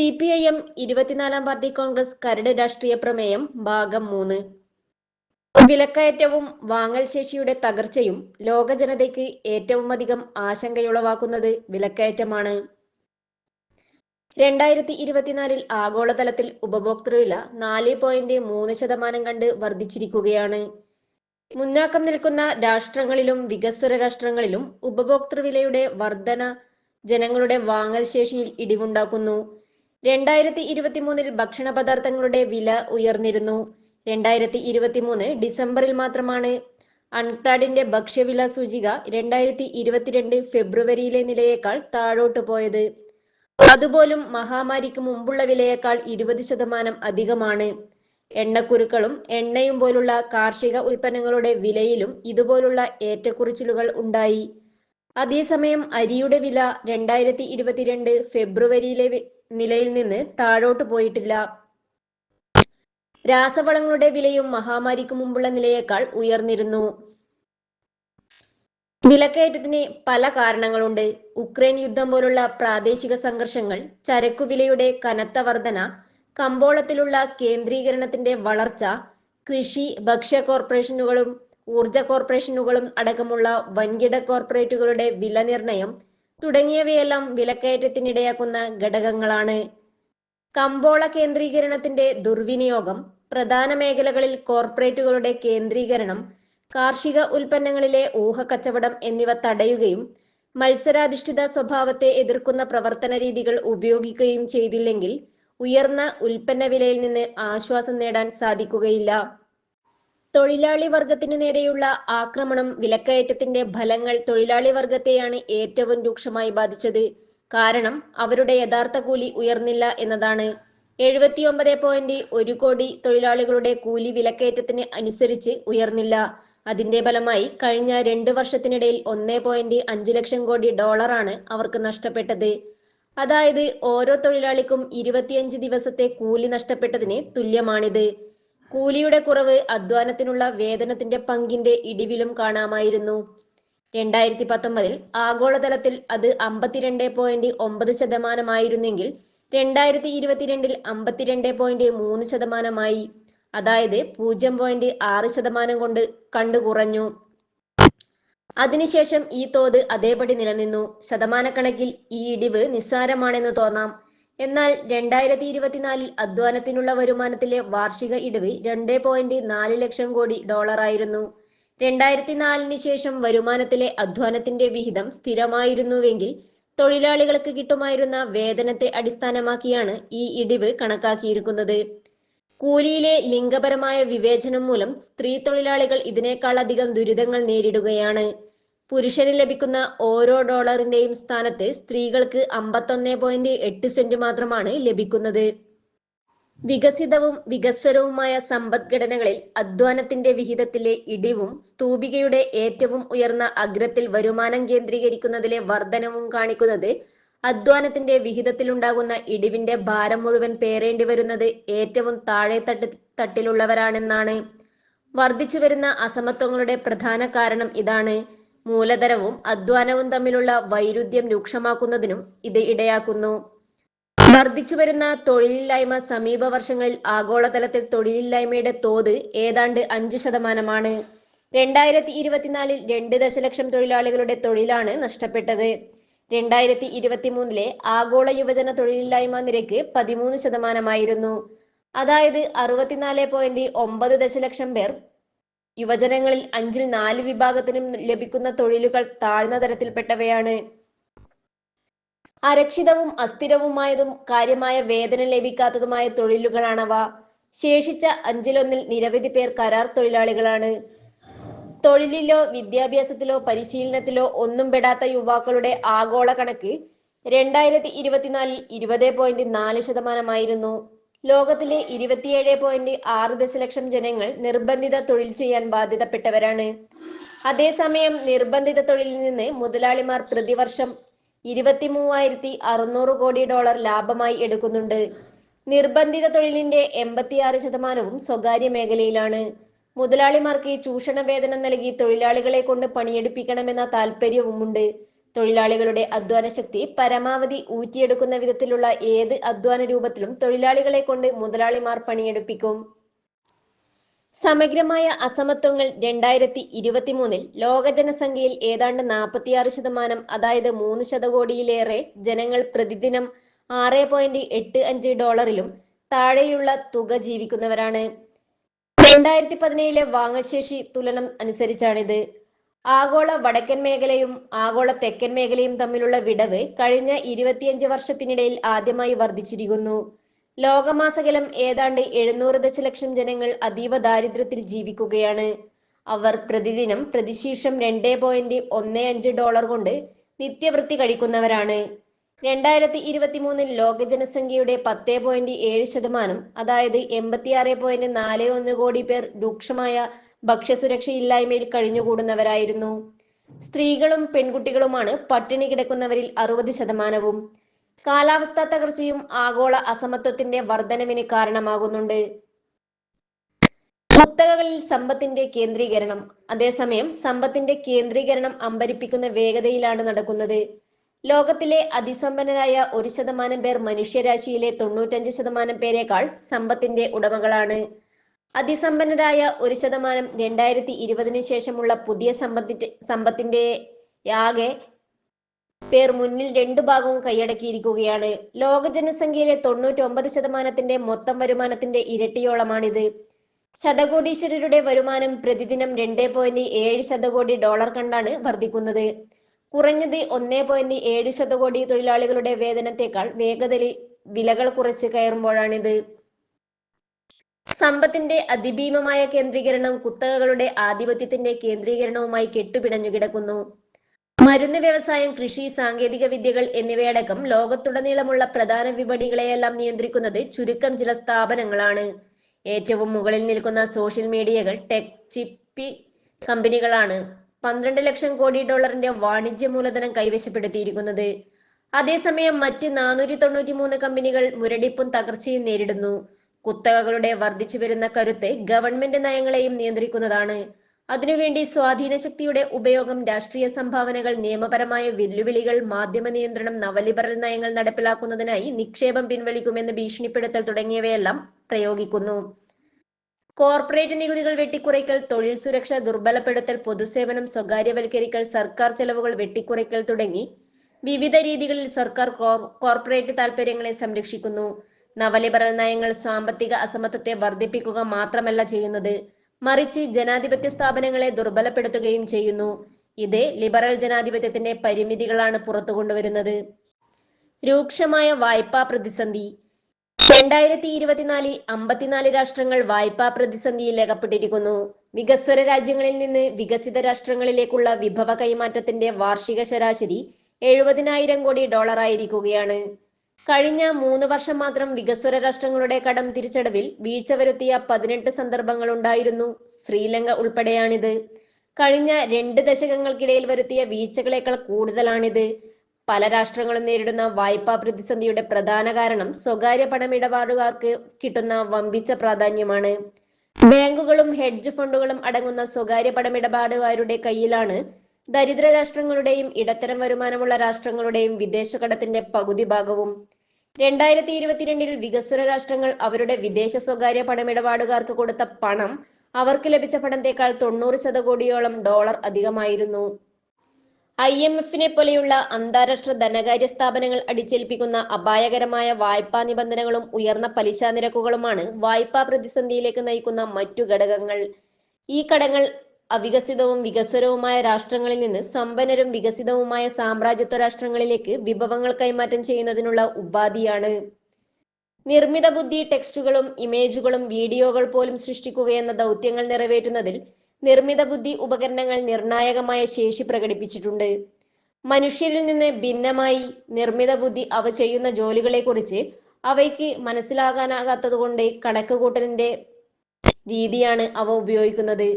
C P I M ഇരുപത്തിനാലാം party congress കരട് രാഷ്ട്രീയ പ്രമേയം ഭാഗം മൂന്ന്. വിലക്കയറ്റവും വാങ്ങൽ ശേഷിയുടെ തകർച്ചയും ലോക ജനതയ്ക്ക് ഏറ്റവും അധികം ആശങ്കയുളവാക്കുന്നത് വിലക്കയറ്റമാണ്. രണ്ടായിരത്തി ഇരുപത്തിനാലിൽ ആഗോളതലത്തിൽ ഉപഭോക്തൃ വില നാല് പോയിന്റ് മൂന്ന് ശതമാനം കണ്ട് വർദ്ധിച്ചിരിക്കുകയാണ്. മുന്നാക്കം നിൽക്കുന്ന രാഷ്ട്രങ്ങളിലും വികസ്വര രാഷ്ട്രങ്ങളിലും ഉപഭോക്തൃ വിലയുടെ വർധന ജനങ്ങളുടെ വാങ്ങൽ ശേഷിയിൽ ഇടിവുണ്ടാക്കുന്നു. രണ്ടായിരത്തി ഇരുപത്തിമൂന്നിൽ ഭക്ഷണ പദാർത്ഥങ്ങളുടെ വില ഉയർന്നിരുന്നു. രണ്ടായിരത്തി ഇരുപത്തിമൂന്ന് ഡിസംബറിൽ മാത്രമാണ് അൺടാഡിന്റെ ഭക്ഷ്യവില സൂചിക രണ്ടായിരത്തി ഇരുപത്തിരണ്ട് ഫെബ്രുവരിയിലെ നിലയേക്കാൾ താഴോട്ട് പോയത്. അതുപോലും മഹാമാരിക്ക് മുമ്പുള്ള വിലയേക്കാൾ ഇരുപത് ശതമാനം അധികമാണ്. എണ്ണക്കുരുക്കളും എണ്ണയും പോലുള്ള കാർഷിക ഉൽപ്പന്നങ്ങളുടെ വിലയിലും ഇതുപോലുള്ള ഏറ്റക്കുറിച്ചിലുകൾ ഉണ്ടായി. അതേസമയം അരിയുടെ വില രണ്ടായിരത്തി ഇരുപത്തിരണ്ട് ഫെബ്രുവരിയിലെ നിലയിൽ നിന്ന് താഴോട്ട് പോയിട്ടില്ല. രാസവളങ്ങളുടെ വിലയും മഹാമാരിക്ക് മുമ്പുള്ള നിലയേക്കാൾ ഉയർന്നിരുന്നു. വിലക്കയറ്റത്തിന് പല കാരണങ്ങളുണ്ട്. ഉക്രൈൻ യുദ്ധം പോലുള്ള പ്രാദേശിക സംഘർഷങ്ങൾ ചരക്കുവിലയുടെ കനത്ത വർധന കമ്പോളത്തിലുള്ള കേന്ദ്രീകരണത്തിന്റെ വളർച്ച കൃഷി ഭക്ഷ്യ കോർപ്പറേഷനുകളും ഊർജ കോർപ്പറേഷനുകളും അടക്കമുള്ള വൻകിട കോർപ്പറേറ്റുകളുടെ വില നിർണയം തുടങ്ങിയവയെല്ലാം വിലക്കയറ്റത്തിനിടയാക്കുന്ന ഘടകങ്ങളാണ്. കമ്പോള കേന്ദ്രീകരണത്തിന്റെ ദുർവിനിയോഗം പ്രധാന മേഖലകളിൽ കോർപ്പറേറ്റുകളുടെ കേന്ദ്രീകരണം കാർഷിക ഉൽപ്പന്നങ്ങളിലെ ഊഹക്കച്ചവടം എന്നിവ തടയുകയും മത്സരാധിഷ്ഠിത സ്വഭാവത്തെ എതിർക്കുന്ന പ്രവർത്തന രീതികൾ ഉപയോഗിക്കുകയും ചെയ്തില്ലെങ്കിൽ ഉയർന്ന ഉൽപ്പന്ന വിലയിൽ നിന്ന് ആശ്വാസം നേടാൻ സാധിക്കുകയില്ല. തൊഴിലാളി വർഗത്തിനു നേരെയുള്ള ആക്രമണം വിലക്കയറ്റത്തിന്റെ ഫലങ്ങൾ തൊഴിലാളി വർഗത്തെയാണ് ഏറ്റവും രൂക്ഷമായി ബാധിച്ചത്. കാരണം അവരുടെ യഥാർത്ഥ കൂലി ഉയർന്നില്ല എന്നതാണ്. എഴുപത്തിയൊമ്പത് പോയിന്റ് ഒരു കോടി തൊഴിലാളികളുടെ കൂലി വിലക്കയറ്റത്തിന് അനുസരിച്ച് ഉയർന്നില്ല. അതിന്റെ ഫലമായി കഴിഞ്ഞ രണ്ട് വർഷത്തിനിടയിൽ ഒന്നേ പോയിന്റ് അഞ്ച് ലക്ഷം കോടി ഡോളറാണ് അവർക്ക് നഷ്ടപ്പെട്ടത്. അതായത് ഓരോ തൊഴിലാളിക്കും ഇരുപത്തിയഞ്ച് ദിവസത്തെ കൂലി നഷ്ടപ്പെട്ടതിന് തുല്യമാണിത്. കൂലിയുടെ കുറവ് അധ്വാനത്തിനുള്ള വേതനത്തിന്റെ പങ്കിന്റെ ഇടിവിലും കാണാമായിരുന്നു. രണ്ടായിരത്തി പത്തൊമ്പതിൽ ആഗോളതലത്തിൽ അത് അമ്പത്തിരണ്ട് പോയിന്റ് ഒമ്പത് ശതമാനമായിരുന്നെങ്കിൽ രണ്ടായിരത്തി ഇരുപത്തിരണ്ടിൽ അമ്പത്തിരണ്ട് പോയിന്റ് മൂന്ന് ശതമാനമായി. അതായത് പൂജ്യം പോയിന്റ് ആറ് ശതമാനം കൊണ്ട് കണ്ടു കുറഞ്ഞു. അതിനുശേഷം ഈ തോത് അതേപടി നിലനിന്നു. ശതമാനക്കണക്കിൽ ഈ ഇടിവ് നിസ്സാരമാണെന്ന് തോന്നാം. എന്നാൽ രണ്ടായിരത്തി ഇരുപത്തിനാലിൽ അധ്വാനത്തിനുള്ള വരുമാനത്തിലെ വാർഷിക ഇടിവ് രണ്ട് പോയിന്റ് നാല് ലക്ഷം കോടി ഡോളറായിരുന്നു രണ്ടായിരത്തി നാലിന് ശേഷം വരുമാനത്തിലെ അധ്വാനത്തിന്റെ വിഹിതം സ്ഥിരമായിരുന്നുവെങ്കിൽ തൊഴിലാളികൾക്ക് കിട്ടുമായിരുന്ന വേതനത്തെ അടിസ്ഥാനമാക്കിയാണ് ഈ ഇടിവ് കണക്കാക്കിയിരിക്കുന്നത്. കൂലിയിലെ ലിംഗപരമായ വിവേചനം മൂലം സ്ത്രീ തൊഴിലാളികൾ ഇതിനേക്കാളധികം ദുരിതങ്ങൾ നേരിടുകയാണ്. പുരുഷന് ലഭിക്കുന്ന ഓരോ ഡോളറിന്റെയും സ്ഥാനത്ത് സ്ത്രീകൾക്ക് അമ്പത്തൊന്ന് പോയിന്റ് എട്ട് സെന്റ് മാത്രമാണ് ലഭിക്കുന്നത്. വികസിതവും വികസ്വരവുമായ സമ്പദ്ഘടനകളിൽ അധ്വാനത്തിന്റെ വിഹിതത്തിലെ ഇടിവും സ്തൂപികയുടെ ഏറ്റവും ഉയർന്ന അഗ്രത്തിൽ വരുമാനം കേന്ദ്രീകരിക്കുന്നതിലെ വർധനവും കാണിക്കുന്നത് അധ്വാനത്തിന്റെ വിഹിതത്തിലുണ്ടാകുന്ന ഇടിവിന്റെ ഭാരം മുഴുവൻ പേരേണ്ടി വരുന്നത് ഏറ്റവും താഴെ തട്ട് തട്ടിലുള്ളവരാണെന്നാണ്. വർദ്ധിച്ചു വരുന്ന അസമത്വങ്ങളുടെ പ്രധാന കാരണം ഇതാണ്. മൂലധനവും അധ്വാനവും തമ്മിലുള്ള വൈരുദ്ധ്യം രൂക്ഷമാക്കുന്നതിനും ഇത് ഇടയാക്കുന്നു. വർദ്ധിച്ചുവരുന്ന തൊഴിലില്ലായ്മ സമീപ വർഷങ്ങളിൽ ആഗോളതലത്തിൽ തൊഴിലില്ലായ്മയുടെ തോത് ഏതാണ്ട് അഞ്ച് ശതമാനമാണ്. രണ്ടായിരത്തി ഇരുപത്തിനാലിൽ രണ്ട് ദശലക്ഷം തൊഴിലാളികളുടെ തൊഴിലാണ് നഷ്ടപ്പെട്ടത്. രണ്ടായിരത്തി ഇരുപത്തിമൂന്നിലെ ആഗോള യുവജന തൊഴിലില്ലായ്മ നിരക്ക് പതിമൂന്ന് ശതമാനമായിരുന്നു. അതായത് അറുപത്തിനാല് പോയിന്റ് ഒമ്പത് ദശലക്ഷം പേർ യുവജനങ്ങളിൽ അഞ്ചിൽ നാല് വിഭാഗത്തിനും ലഭിക്കുന്ന തൊഴിലുകൾ താഴ്ന്ന തരത്തിൽപ്പെട്ടവയാണ്. അരക്ഷിതവും അസ്ഥിരവുമായതും കാര്യമായ വേതനം ലഭിക്കാത്തതുമായ തൊഴിലുകളാണവ. ശേഷിച്ച അഞ്ചിലൊന്നിൽ നിരവധി പേർ കരാർ തൊഴിലാളികളാണ്. തൊഴിലിലോ വിദ്യാഭ്യാസത്തിലോ പരിശീലനത്തിലോ ഒന്നും പെടാത്ത യുവാക്കളുടെ ആഗോള കണക്ക് രണ്ടായിരത്തി ഇരുപത്തിനാലിൽ ഇരുപത് പോയിന്റ് നാല് ശതമാനമായിരുന്നു. ലോകത്തിലെ ഇരുപത്തിയേഴ് പോയിന്റ് ആറ് ദശലക്ഷം ജനങ്ങൾ നിർബന്ധിത തൊഴിൽ ചെയ്യാൻ ബാധ്യതപ്പെട്ടവരാണ്. അതേസമയം നിർബന്ധിത തൊഴിലിൽ നിന്ന് മുതലാളിമാർ പ്രതിവർഷം ഇരുപത്തി മൂവായിരത്തി അറുന്നൂറ് കോടി ഡോളർ ലാഭമായി എടുക്കുന്നുണ്ട്. നിർബന്ധിത തൊഴിലിന്റെ എൺപത്തിയാറ് ശതമാനവും സ്വകാര്യ മേഖലയിലാണ്. മുതലാളിമാർക്ക് ചൂഷണ വേതനം നൽകി തൊഴിലാളികളെ കൊണ്ട് പണിയെടുപ്പിക്കണമെന്ന താല്പര്യവുമുണ്ട്. തൊഴിലാളികളുടെ അധ്വാന ശക്തി പരമാവധി ഊറ്റിയെടുക്കുന്ന വിധത്തിലുള്ള ഏത് അധ്വാന രൂപത്തിലും തൊഴിലാളികളെ കൊണ്ട് മുതലാളിമാർ പണിയെടുപ്പിക്കും. സമഗ്രമായ അസമത്വങ്ങൾ രണ്ടായിരത്തി ഇരുപത്തിമൂന്നിൽ ലോക ജനസംഖ്യയിൽ ഏതാണ്ട് നാൽപ്പത്തിയാറ് ശതമാനം അതായത് മൂന്ന് ശതകോടിയിലേറെ ജനങ്ങൾ പ്രതിദിനം ആറ് പോയിന്റ് എട്ട് അഞ്ച് ഡോളറിലും താഴെയുള്ള തുക ജീവിക്കുന്നവരാണ്. രണ്ടായിരത്തി പതിനേഴിലെ വാങ്ങശേഷി തുലനം അനുസരിച്ചാണിത്. ആഗോള വടക്കൻ മേഖലയും ആഗോള തെക്കൻ മേഖലയും തമ്മിലുള്ള വിടവ് കഴിഞ്ഞ ഇരുപത്തിയഞ്ച് വർഷത്തിനിടയിൽ ആദ്യമായി വർദ്ധിച്ചിരിക്കുന്നു. ലോകമാസകലം ഏതാണ്ട് എഴുന്നൂറ് ദശലക്ഷം ജനങ്ങൾ അതീവ ദാരിദ്ര്യത്തിൽ ജീവിക്കുകയാണ്. അവർ പ്രതിദിനം പ്രതിശീർഷം രണ്ടേ പോയിന്റ് ഒന്ന് അഞ്ച് ഡോളർ കൊണ്ട് നിത്യവൃത്തി കഴിക്കുന്നവരാണ്. രണ്ടായിരത്തി ഇരുപത്തി മൂന്നിൽ ലോക ജനസംഖ്യയുടെ പത്ത് പോയിന്റ് ഏഴ് ശതമാനം അതായത് എൺപത്തിയാറ് പോയിന്റ് നാല് ഒന്ന് കോടി പേർ രൂക്ഷമായ ഭക്ഷ്യസുരക്ഷയില്ലായ്മയിൽ കഴിഞ്ഞുകൂടുന്നവരായിരുന്നു. സ്ത്രീകളും പെൺകുട്ടികളുമാണ് പട്ടിണി കിടക്കുന്നവരിൽ അറുപത് ശതമാനവും. കാലാവസ്ഥാ തകർച്ചയും ആഗോള അസമത്വത്തിന്റെ വർധനവിന് കാരണമാകുന്നുണ്ട്. കുത്തകകളിൽ സമ്പത്തിന്റെ കേന്ദ്രീകരണം. അതേസമയം സമ്പത്തിന്റെ കേന്ദ്രീകരണം അമ്പരിപ്പിക്കുന്ന വേഗതയിലാണ് നടക്കുന്നത്. ലോകത്തിലെ അതിസമ്പന്നരായ ഒരു ശതമാനം പേർ മനുഷ്യരാശിയിലെ തൊണ്ണൂറ്റഞ്ച് ശതമാനം പേരെക്കാൾ സമ്പത്തിന്റെ ഉടമകളാണ്. അതിസമ്പന്നരായ ഒരു ശതമാനം രണ്ടായിരത്തി ഇരുപതിന് ശേഷമുള്ള പുതിയ സമ്പത്തിന്റെ സമ്പത്തിന്റെ ആകെ പേർ മുന്നിൽ രണ്ടു ഭാഗവും കൈയടക്കിയിരിക്കുകയാണ്. ലോക ജനസംഖ്യയിലെ തൊണ്ണൂറ്റൊമ്പത് ശതമാനത്തിന്റെ മൊത്തം വരുമാനത്തിന്റെ ഇരട്ടിയോളമാണിത്. ശതകോടീശ്വരരുടെ വരുമാനം പ്രതിദിനം രണ്ട് പോയിന്റ് ഏഴ് ശതകോടി ഡോളർ കണ്ടാണ് വർദ്ധിക്കുന്നത്. കുറഞ്ഞത് ഒന്നേ പോയിന്റ് ഏഴ് ശതകോടി തൊഴിലാളികളുടെ വേതനത്തെക്കാൾ വേഗതയിൽ വിലകൾ കുറച്ച് കയറുമ്പോഴാണിത്. സമ്പത്തിന്റെ അതിഭീമമായ കേന്ദ്രീകരണം കുത്തകകളുടെ ആധിപത്യത്തിന്റെ കേന്ദ്രീകരണവുമായി കെട്ടുപിണഞ്ഞു കിടക്കുന്നു. മരുന്ന് വ്യവസായം കൃഷി സാങ്കേതിക വിദ്യകൾ എന്നിവയടക്കം ലോകത്തുടനീളമുള്ള പ്രധാന വിപണികളെയെല്ലാം നിയന്ത്രിക്കുന്നത് ചുരുക്കം ചില സ്ഥാപനങ്ങളാണ്. ഏറ്റവും മുകളിൽ നിൽക്കുന്ന സോഷ്യൽ മീഡിയകൾ ടെക് ചിപ്പി കമ്പനികളാണ് പന്ത്രണ്ട് ലക്ഷം കോടി ഡോളറിന്റെ വാണിജ്യ മൂലധനം കൈവശപ്പെടുത്തിയിരിക്കുന്നത്. അതേസമയം മറ്റ് നാനൂറ്റി തൊണ്ണൂറ്റി മൂന്ന് കമ്പനികൾ മുരടിപ്പും തകർച്ചയും നേരിടുന്നു. കുത്തകകളുടെ വർദ്ധിച്ചു വരുന്ന കരുത്ത് ഗവൺമെന്റ് നയങ്ങളെയും നിയന്ത്രിക്കുന്നതാണ്. അതിനുവേണ്ടി സ്വാധീന ശക്തിയുടെ ഉപയോഗം രാഷ്ട്രീയ സംഭാവനകൾ നിയമപരമായ വെല്ലുവിളികൾ മാധ്യമ നിയന്ത്രണം നവലിബറൽ നയങ്ങൾ നടപ്പിലാക്കുന്നതിനായി നിക്ഷേപം പിൻവലിക്കുമെന്ന് ഭീഷണിപ്പെടുത്തൽ തുടങ്ങിയവയെല്ലാം പ്രയോഗിക്കുന്നു. കോർപ്പറേറ്റ് നികുതികൾ വെട്ടിക്കുറയ്ക്കൽ തൊഴിൽ സുരക്ഷ ദുർബലപ്പെടുത്തൽ പൊതുസേവനം സ്വകാര്യവൽക്കരിക്കൽ സർക്കാർ ചെലവുകൾ വെട്ടിക്കുറയ്ക്കൽ തുടങ്ങി വിവിധ രീതികളിൽ സർക്കാർ കോർപ്പറേറ്റ് താൽപര്യങ്ങളെ സംരക്ഷിക്കുന്നു. നവലിബറൽ നയങ്ങൾ സാമ്പത്തിക അസമത്വത്തെ വർദ്ധിപ്പിക്കുക മാത്രമല്ല ചെയ്യുന്നത്. മറിച്ച് ജനാധിപത്യ സ്ഥാപനങ്ങളെ ദുർബലപ്പെടുത്തുകയും ചെയ്യുന്നു. ഇത് ലിബറൽ ജനാധിപത്യത്തിന്റെ പരിമിതികളാണ് പുറത്തു കൊണ്ടുവരുന്നത്. രൂക്ഷമായ വായ്പാ പ്രതിസന്ധി. രണ്ടായിരത്തി ഇരുപത്തിനാലിൽ അമ്പത്തിനാല് രാഷ്ട്രങ്ങൾ വായ്പാ പ്രതിസന്ധിയിൽ അകപ്പെട്ടിരിക്കുന്നു വികസ്വര രാജ്യങ്ങളിൽ നിന്ന് വികസിത രാഷ്ട്രങ്ങളിലേക്കുള്ള വിഭവ കൈമാറ്റത്തിന്റെ വാർഷിക ശരാശരി എഴുപതിനായിരം കോടി ഡോളറായിരിക്കുകയാണ്. കഴിഞ്ഞ മൂന്ന് വർഷം മാത്രം വികസ്വര രാഷ്ട്രങ്ങളുടെ കടം തിരിച്ചടവിൽ വീഴ്ച വരുത്തിയ പതിനെട്ട് സന്ദർഭങ്ങൾ ഉണ്ടായിരുന്നു ശ്രീലങ്ക ഉൾപ്പെടെയാണിത്. കഴിഞ്ഞ രണ്ട് ദശകങ്ങൾക്കിടയിൽ വരുത്തിയ വീഴ്ചകളേക്കാൾ കൂടുതലാണിത്. പല രാഷ്ട്രങ്ങളും നേരിടുന്ന വായ്പാ പ്രതിസന്ധിയുടെ പ്രധാന കാരണം സ്വകാര്യ പണമിടപാടുകാർക്ക് കിട്ടുന്ന വമ്പിച്ച പ്രാധാന്യമാണ്. ബാങ്കുകളും ഹെഡ്ജ് ഫണ്ടുകളും അടങ്ങുന്ന സ്വകാര്യ പണമിടപാടുകാരുടെ കയ്യിലാണ് ദരിദ്ര രാഷ്ട്രങ്ങളുടെയും ഇടത്തരം വരുമാനമുള്ള രാഷ്ട്രങ്ങളുടെയും വിദേശ കടത്തിന്റെ പകുതി ഭാഗവും. രണ്ടായിരത്തി ഇരുപത്തിരണ്ടിൽ വികസ്വര രാഷ്ട്രങ്ങൾ അവരുടെ വിദേശ സ്വകാര്യ പണമിടപാടുകാർക്ക് കൊടുത്ത പണം അവർക്ക് ലഭിച്ച പണത്തേക്കാൾ തൊണ്ണൂറ് ശതകോടിയോളം ഡോളർ അധികമായിരുന്നു. ഐ എം എഫിനെ പോലെയുള്ള അന്താരാഷ്ട്ര ധനകാര്യ സ്ഥാപനങ്ങൾ അടിച്ചേൽപ്പിക്കുന്ന അപായകരമായ വായ്പാ നിബന്ധനകളും ഉയർന്ന പലിശ നിരക്കുകളുമാണ് വായ്പാ പ്രതിസന്ധിയിലേക്ക് നയിക്കുന്ന മറ്റു ഘടകങ്ങൾ. ഈ കടങ്ങൾ അവികസിതവും വികസ്വരവുമായ രാഷ്ട്രങ്ങളിൽ നിന്ന് സമ്പന്നരും വികസിതവുമായ സാമ്രാജ്യത്വ രാഷ്ട്രങ്ങളിലേക്ക് വിഭവങ്ങൾ കൈമാറ്റം ചെയ്യുന്നതിനുള്ള ഉപാധിയാണ്. നിർമ്മിത ബുദ്ധി ടെക്സ്റ്റുകളും ഇമേജുകളും വീഡിയോകൾ പോലും സൃഷ്ടിക്കുകയെന്ന ദൗത്യങ്ങൾ നിറവേറ്റുന്നതിൽ നിർമ്മിത ബുദ്ധി ഉപകരണങ്ങൾ നിർണായകമായ ശേഷി പ്രകടിപ്പിച്ചിട്ടുണ്ട്. മനുഷ്യരിൽ നിന്ന് ഭിന്നമായി നിർമ്മിത ബുദ്ധി അവ ചെയ്യുന്ന ജോലികളെക്കുറിച്ച് അവയ്ക്ക് മനസ്സിലാകാനാകാത്തതുകൊണ്ട് കണക്കുകൂട്ടലിന്റെ രീതിയാണ് അവ ഉപയോഗിക്കുന്നത്.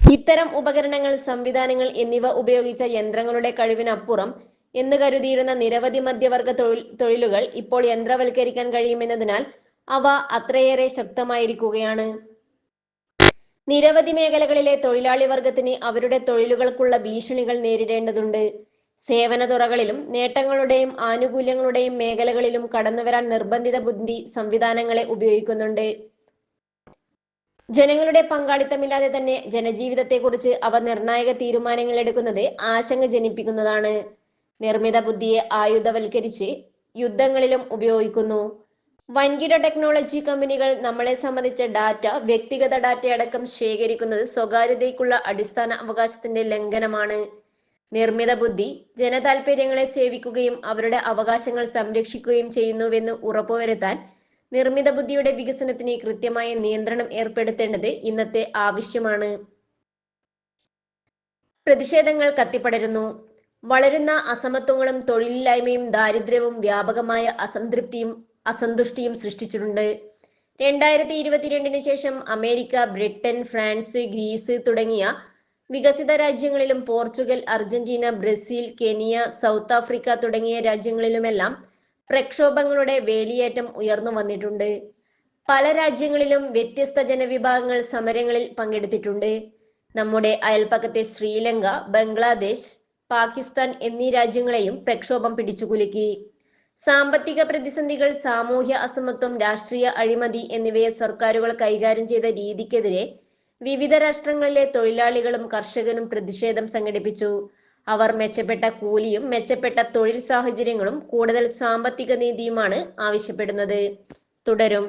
ഇത്തരം ഉപകരണങ്ങൾ സംവിധാനങ്ങൾ എന്നിവ ഉപയോഗിച്ച യന്ത്രങ്ങളുടെ കഴിവിനപ്പുറം എന്ന് കരുതിയിരുന്ന നിരവധി മധ്യവർഗ തൊഴിൽ തൊഴിലുകൾ ഇപ്പോൾ യന്ത്രവൽക്കരിക്കാൻ കഴിയുമെന്നതിനാൽ അവ അത്രയേറെ ശക്തമായിരിക്കുകയാണ്. നിരവധി മേഖലകളിലെ തൊഴിലാളി വർഗത്തിന് അവരുടെ തൊഴിലുകൾക്കുള്ള ഭീഷണികൾ നേരിടേണ്ടതുണ്ട്. സേവന തുറകളിലും നേട്ടങ്ങളുടെയും ആനുകൂല്യങ്ങളുടെയും മേഖലകളിലും കടന്നുവരാൻ നിർബന്ധിത ബുദ്ധി സംവിധാനങ്ങളെ ഉപയോഗിക്കുന്നുണ്ട്. ജനങ്ങളുടെ പങ്കാളിത്തമില്ലാതെ തന്നെ ജനജീവിതത്തെക്കുറിച്ച് അവ നിർണായക തീരുമാനങ്ങൾ എടുക്കുന്നത് ആശങ്ക ജനിപ്പിക്കുന്നതാണ്. നിർമ്മിത ബുദ്ധിയെ ആയുധവൽക്കരിച്ച് യുദ്ധങ്ങളിലും ഉപയോഗിക്കുന്നു. വൻകിട ടെക്നോളജി കമ്പനികൾ നമ്മളെ സംബന്ധിച്ച ഡാറ്റ വ്യക്തിഗത ഡാറ്റ അടക്കം ശേഖരിക്കുന്നത് സ്വകാര്യതയ്ക്കുള്ള അടിസ്ഥാന അവകാശത്തിന്റെ ലംഘനമാണ്. നിർമ്മിത ബുദ്ധി ജനതാൽപര്യങ്ങളെ സേവിക്കുകയും അവരുടെ അവകാശങ്ങൾ സംരക്ഷിക്കുകയും ചെയ്യുന്നുവെന്ന് ഉറപ്പുവരുത്താൻ നിർമ്മിത ബുദ്ധിയുടെ വികസനത്തിന് കൃത്യമായ നിയന്ത്രണം ഏർപ്പെടുത്തേണ്ടത് ഇന്നത്തെ ആവശ്യമാണ്. പ്രതിഷേധങ്ങൾ കത്തിപ്പടരുന്നു. വളരുന്ന അസമത്വങ്ങളും തൊഴിലില്ലായ്മയും ദാരിദ്ര്യവും വ്യാപകമായ അസംതൃപ്തിയും അസന്തുഷ്ടിയും സൃഷ്ടിച്ചിട്ടുണ്ട്. രണ്ടായിരത്തി ഇരുപത്തിരണ്ടിന് ശേഷം അമേരിക്ക ബ്രിട്ടൻ ഫ്രാൻസ് ഗ്രീസ് തുടങ്ങിയ വികസിത രാജ്യങ്ങളിലും Portugal Argentina Brazil Kenya South Africa തുടങ്ങിയ രാജ്യങ്ങളിലുമെല്ലാം പ്രക്ഷോഭങ്ങളുടെ വേലിയേറ്റം ഉയർന്നു വന്നിട്ടുണ്ട്. പല രാജ്യങ്ങളിലും വ്യത്യസ്ത ജനവിഭാഗങ്ങൾ സമരങ്ങളിൽ പങ്കെടുത്തിട്ടുണ്ട്. നമ്മുടെ അയൽപ്പക്കത്തെ ശ്രീലങ്ക ബംഗ്ലാദേശ് പാകിസ്ഥാൻ എന്നീ രാജ്യങ്ങളെയും പ്രക്ഷോഭം പിടിച്ചുകുലുക്കി സാമ്പത്തിക പ്രതിസന്ധികൾ സാമൂഹ്യ അസമത്വം രാഷ്ട്രീയ അഴിമതി എന്നിവയെ സർക്കാരുകൾ കൈകാര്യം ചെയ്ത രീതിക്കെതിരെ വിവിധ രാഷ്ട്രങ്ങളിലെ തൊഴിലാളികളും കർഷകരും പ്രതിഷേധം സംഘടിപ്പിച്ചു. അവർ മെച്ചപ്പെട്ട കൂലിയും മെച്ചപ്പെട്ട തൊഴിൽ സാഹചര്യങ്ങളും കൂടുതൽ സാമ്പത്തിക നീതിയുമാണ് ആവശ്യപ്പെടുന്നത്. തുടരും.